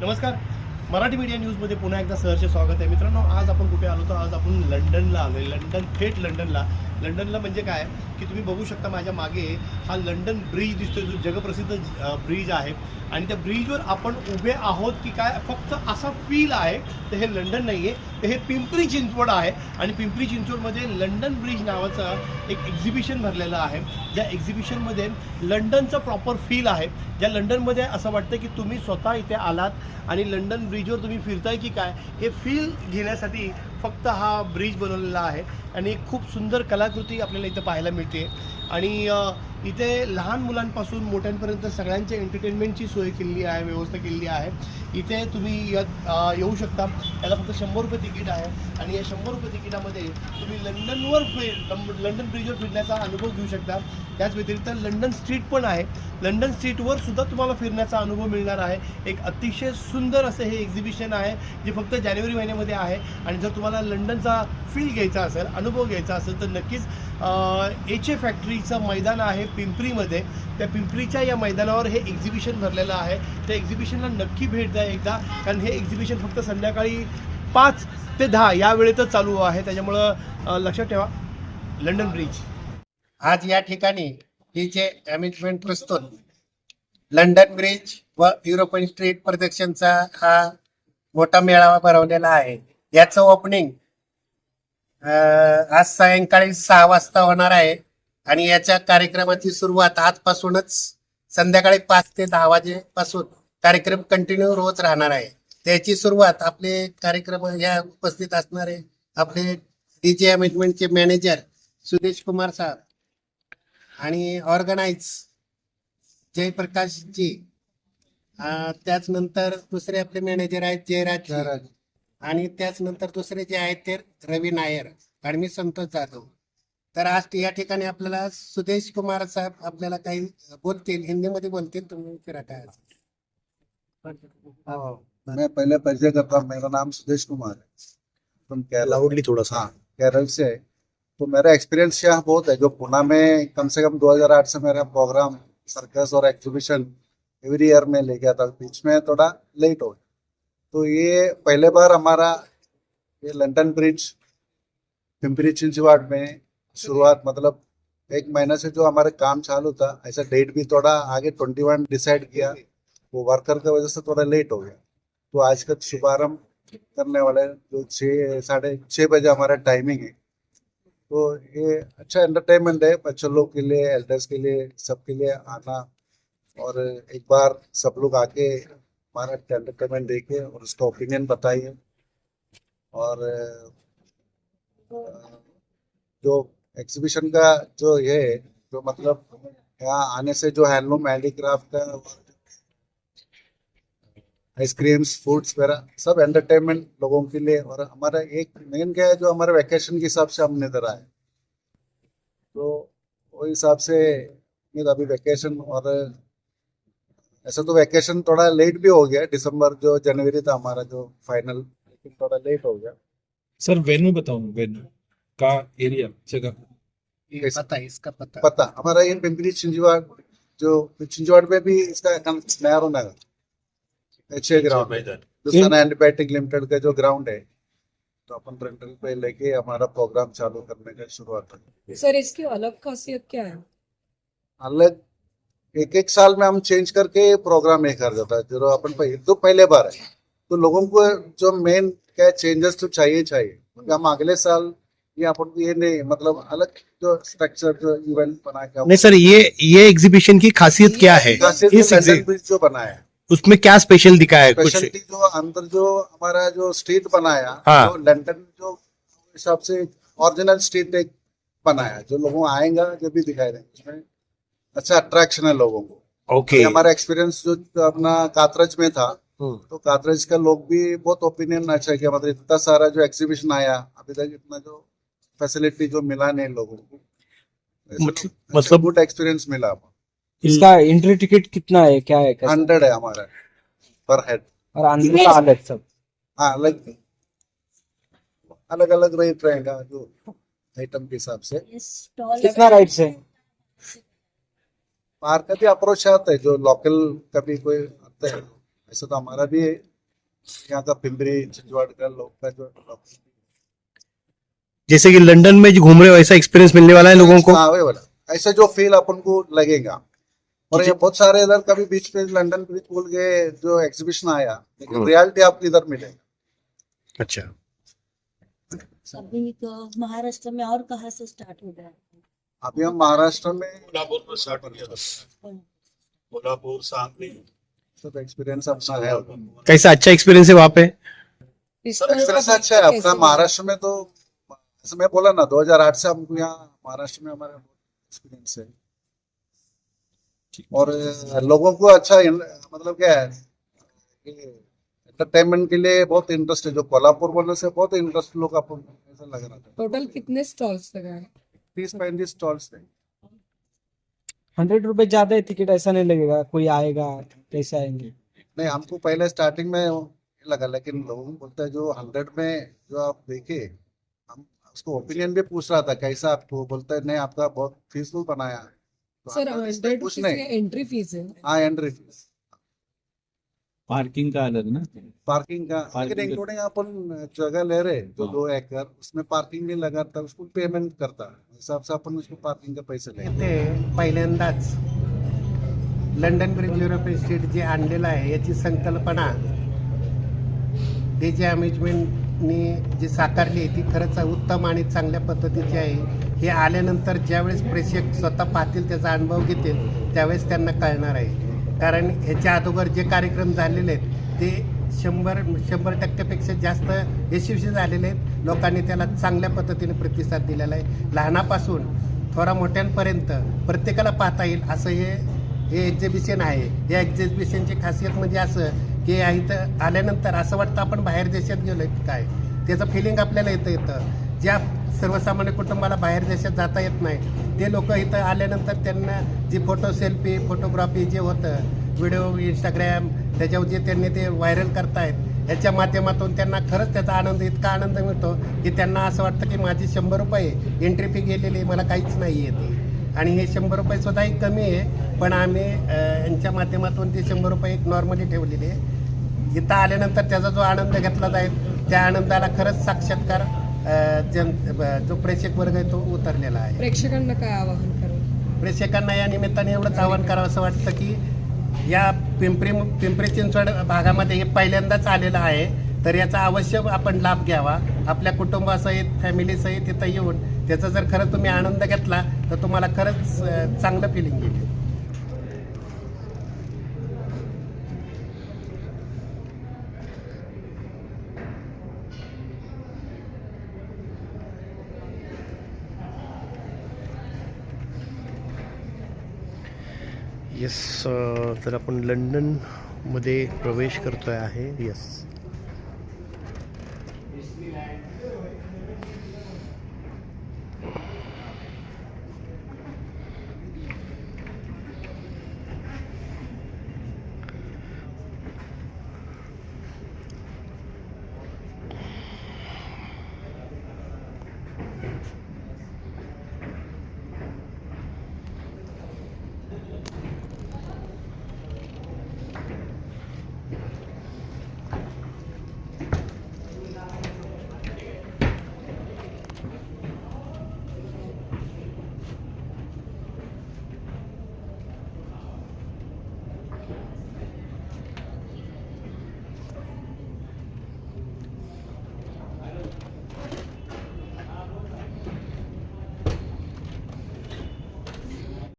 नमस्कार. मराठी मीडिया न्यूजमध्ये पुन्हा एकदा सहर्ष स्वागत आहे. मित्रांनो आज आपण कुठे आलो तर आज आपण लंडनला आलो आहे लंडन थेट लंडनला. लंडनला म्हणजे काय? की तुम्ही बघू शकता माझ्या मागे हा लंडन ब्रिज दिसतोय जो जगप्रसिद्ध ब्रिज आहे. आणि त्या ब्रिजवर आपण उभे आहोत की काय? फक्त असा फील आहे. तर हे लंडन नाही आहे तर हे पिंपरी चिंचवड आहे. आणि पिंपरी चिंचवडमध्ये लंडन ब्रिज नावाचं एक एक्झिबिशन भरलेलं आहे. ज्या एक्झिबिशनमध्ये लंडनचं प्रॉपर फील आहे. ज्या लंडनमध्ये असं वाटतं की तुम्ही स्वतः इथे आलात आणि लंडन ब्रिज ब्रिजवर तुम्ही फिरताय की काय? हे फील घेण्यासाठी फक्त हा ब्रिज बनवलेला आहे आणि एक खूप सुंदर कलाकृती आपल्याला इथं पाहायला मिळते. आणि इथे लहान मुलांपासून मोठ्यांपर्यंत सगळ्यांच्या एंटरटेनमेंटची सोय केलेली आहे व्यवस्था केलेली आहे. इथे तुम्ही येऊ शकता. याला फक्त शंभर रुपये तिकीट आहे आणि या शंभर रुपये तिकिटामध्ये तुम्ही लंडनवर फिर लंडन ब्रिजवर फिरण्याचा अनुभव घेऊ शकता. त्याच व्यतिरिक्त लंडन स्ट्रीट पण आहे. लंडन स्ट्रीटवर सुद्धा तुम्हाला फिरण्याचा अनुभव मिळणार आहे. एक अतिशय सुंदर असं हे एक्झिबिशन आहे जे फक्त जानेवारी महिन्यामध्ये आहे. आणि जर तुम्हाला लंडनचा फील घ्यायचा असेल अनुभव घ्यायचा असेल तर नक्कीच एच ए फॅक्टरीचं मैदान आहे पिंपरीमध्ये. त्या पिंपरीच्या या मैदानावर हे एक्झिबिशन भरलेलं आहे. त्या एक्झिबिशनला नक्की भेट द्या एकदा कारण हे एक्झिबिशन फक्त संध्याकाळी पाच ते दहा या वेळेतच चालू आहे. त्याच्यामुळं लक्षात ठेवा लंडन ब्रिज आज या ठिकाणी तिचे अमेजमेंट प्रस्तुत लंडन ब्रिज व युरोपियन स्ट्रीट प्रदर्शनचा हा मोठा मेळावा भरवलेला आहे. याचं ओपनिंग आज सायंकाळी सहा वाजता होणार आहे. आणि याच्या कार्यक्रमाची सुरुवात आजपासूनच संध्याकाळी पाच ते दहा वाजेपासून कार्यक्रम कंटिन्यू रोज राहणार आहे. त्याची सुरुवात आपले कार्यक्रम या उपस्थित असणारे आपले डीजे अमेजमेंटचे मॅनेजर सुदेश कुमार साहेब आणि ऑर्गनाइज जयप्रकाशजी. त्याच नंतर दुसरे आपले मॅनेजर आहेत जयराज आणि त्याच नंतर दुसरे जे आहेत ते रवी नायर आणि मी संतोष जाधव. तर आज या ठिकाणी आपल्याला सुदेश कुमार साहेब आपल्याला काही बोलतील हिंदीमध्ये बोलतील तुम्ही फिरा काय मैं पहले परिचय करता. हूँ मेरा नाम सुदेश कुमार है फ्रॉम केरला लाऊडली थोडासा. हाँ केरल से है? तो मेरा एक्सपीरियंस यहाँ बहुत है जो पुणे में कम से कम 2008 से मेरा प्रोग्राम सर्कस और एग्जीबिशन एवरी ईयर में ले गया था बीच में थोड़ा लेट हो गया तो ये पहले बार हमारा ये लंदन ब्रिज पिंपरी चिंचवाड़ में शुरुआत मतलब एक महीने से जो हमारे काम चालू था, ऐसा डेट भी थोड़ा आगे ट्वेंटी वन डिसाइड किया, वो वर्कर की वजह से थोड़ा लेट हो गया। तो आज का शुभारंभ करने वाले जो छः साढ़े छः बजे हमारा टाइमिंग है। तो ये अच्छा एंटरटेनमेंट है, बच्चों लोग के लिए एल्डर्स के लिए, सबके लिए आना और एक बार सब लोग आके हमारा एंटरटेनमेंट देखे और उसका ओपिनियन बताइए और जो एग्जीबिशन का जो ये, जो मतलब यहाँ आने से जो हैंडलूम हैंडीक्राफ्ट का आइसक्रीम्स फूड्स वगैरह सब एंटरटेनमेंट लोगों के लिए और हमारा एक मेन क्या है, जो हमारे वैकेशन के हिसाब से हमने इधर आए तो वो हिसाब से अभी वैकेशन और ऐसा तो वैकेशन थोड़ा लेट भी हो गया दिसंबर जो जनवरी था हमारा जो फाइनल लेकिन थोड़ा लेट हो गया। सर वेन्यू बताओ वेन्यू का एरिया जगह। ये पता है इसका पता पता हमारा ये पिंपरी चिंचवाड़ जो चिंचवाड़ में भी इसका कम- नया होना है। अच्छे ग्राउंड हिंदुस्तान एंटीबायोटिक लिमिटेड का जो ग्राउंड है तो अपन रेंटल पे लेके हमारा प्रोग्राम चालू करने का शुरुआत है। सर इसकी अलग खासियत क्या है? अलग एक एक साल में हम चेंज करके प्रोग्राम ये कर देता है। जो अपन तो पहले बार है तो लोगों को जो मेन क्या चेंजेस तो चाहिए चाहिए। क्योंकि हम अगले साल ये अपन ये नहीं मतलब अलग जो स्ट्रक्चर जो इवेंट बना के नहीं सर ये ये एग्जीबिशन की खासियत क्या है? इस जो बनाया है। उसमें क्या स्पेशल दिखाया है? कुछ जो अंदर जो हमारा जो स्ट्रीट बनाया हाँ। जो लंदन जो हिसाब से ओरिजिनल स्ट्रीट एक बनाया जो लोगों आएगा जब भी दिखाई देंगे उसमें अच्छा अट्रैक्शन है लोगों को। ओके ये हमारा एक्सपीरियंस जो अपना कातरज में था हम्म। तो कातरज का लोग भी बहुत ओपिनियन अच्छा किया। मतलब इतना सारा जो एग्जीबिशन आया अभी तक इतना जो फैसिलिटी जो मिला नहीं लोगों को। मतलब- मतलब- गुड एक्सपीरियंस मिला इसका एंट्री टिकट कितना है? क्या है? हंड्रेड है हमारा पर हेड और अंदर का अलग सब? हाँ अलग। अलग अलग रेट रहेगा जो आइटम के हिसाब से। कितना राइट से बाहर का भी अप्रोच आता है जो लोकल कभी कोई आता है ऐसा तो हमारा भी यहाँ का पिंपरी चिंचवड़ का लोग का जो जैसे कि लंदन में जो घूम रहे हो ऐसा एक्सपीरियंस मिलने वाला है लोगों को? हाँ, वाला। ऐसा जो फील अपन को लगेगा। और ये बहुत सारे इधर कभी बीच पे लंदन ब्रिज बोल के जो एग्जीबिशन आया लेकिन। रियलिटी आपको इधर मिलेगा। अच्छा। अभी तो महाराष्ट्र में और कहा से स्टार्ट हो गया? अभी हम महाराष्ट्र में कोल्हापुर सांगली। सब एक्सपीरियंस अपना है। कैसा अच्छा एक्सपीरियंस है वहाँ पे? इसका एक्सपीरियंस अच्छा है। अपना महाराष्ट्र में तो जैसे मैं बोला ना 2008 से हमको यहाँ महाराष्ट्र में हमारा एक्सपीरियंस है। और लोगों को अच्छा मतलब क्या है एंटरटेनमेंट के लिए बहुत इंटरेस्ट है। जो कोल्हापुर बोलने से बहुत इंटरेस्ट लोग अपन ऐसा लग रहा था। टोटल कितने स्टॉल्स लगाए? तीस पैंतीस स्टॉल्स थे हंड्रेड रुपए ज़्यादा है टिकट ऐसा नहीं लगेगा कोई आएगा कैसे आएँगे। नहीं हमको पहले स्टार्टिंग में लगा लेकिन लोगों को बोलता है जो हंड्रेड में जो आप देखे हम उसको ओपिनियन भी पूछ रहा था कैसा आपको बोलता है नहीं आपका बहुत फीसफुल बनाया। तो सर हंड्रेड कुछ नहीं। एंट्री फ़ीस है। हाँ एंट्री फ़ीस पार्किंग का अलग ना पार्किंग का? लेकिन इंक्लूडिंग अपन जगह ले रहे जो हाँ। दो एकड़ उसमें पार्किंग नहीं लगाता उसको पेमेंट करता। हिसाब से अपन उसको पार्किंग का पैसे ले ते पहिल्यांदाच लंडन ब्रिज युरोपियन स्ट्रीट जे आणलेलं आहे याची संकल्पना डी जे अमेजमेंटनी जी साकारली आहे ती खरंच उत्तम आणि चांगल्या पद्धतीची आहे. हे आल्यानंतर ज्यावेळेस प्रेक्षक स्वतः पाहतील त्याचा अनुभव घेतील त्यावेळेस त्यांना कळणार आहे. कारण ह्याच्या अगोदर जे कार्यक्रम झालेले आहेत ते शंभर शंभर टक्क्यापेक्षा जास्त यशस्वी झालेले आहेत. लोकांनी त्याला चांगल्या पद्धतीने प्रतिसाद दिलेला आहे. लहानापासून थोडा मोठ्यांपर्यंत प्रत्येकाला पाहता येईल असं हे हे एक्झिबिशन आहे. या एक्झिबिशनची खासियत म्हणजे असं की या इथं आल्यानंतर असं वाटतं आपण बाहेर देशात गेलो काय? त्याचं फिलिंग आपल्याला येतं येतं. ज्या सर्वसामान्य कुटुंबाला बाहेर देशात जाता येत नाही. ते लोक इथं आल्यानंतर त्यांना जी फोटो सेल्फी फोटोग्राफी जे होतं व्हिडिओ इंस्टाग्रॅम त्याच्यावर जे त्यांनी ते व्हायरल करतायत याच्या माध्यमातून त्यांना खरंच त्याचा आनंद इतका आनंद मिळतो की त्यांना असं वाटतं की माझी शंभर रुपये एंट्री फी गेलेली मला काहीच नाही येते आणि हे शंभर रुपये स्वतःही कमी आहे पण आम्ही यांच्या माध्यमातून ते शंभर रुपये एक नॉर्मली ठेवलेले आहे. इथं आल्यानंतर त्याचा जो आनंद घेतला जाईल त्या आनंदाला खरंच साक्षात्कार जन जो प्रेक्षक वर्ग आहे तो उतरलेला आहे. प्रेक्षकांना काय आवाहन करू? प्रेक्षकांना या निमित्ताने एवढंच आवाहन करावं असं वाटतं की या पिंपरी पिंपरी चिंचवड भागामध्ये हे पहिल्यांदाच आलेलं आहे. तर याचा अवश्य आपण लाभ घ्यावा. आपल्या कुटुंबासहित फॅमिलीसहित इथं येऊन त्याचा जर खरंच तुम्ही आनंद घेतला तर तुम्हाला खरंच चांगलं फिलिंग येईल. येस uh, तर आपण लंडनमध्ये प्रवेश करतोय आहे. येस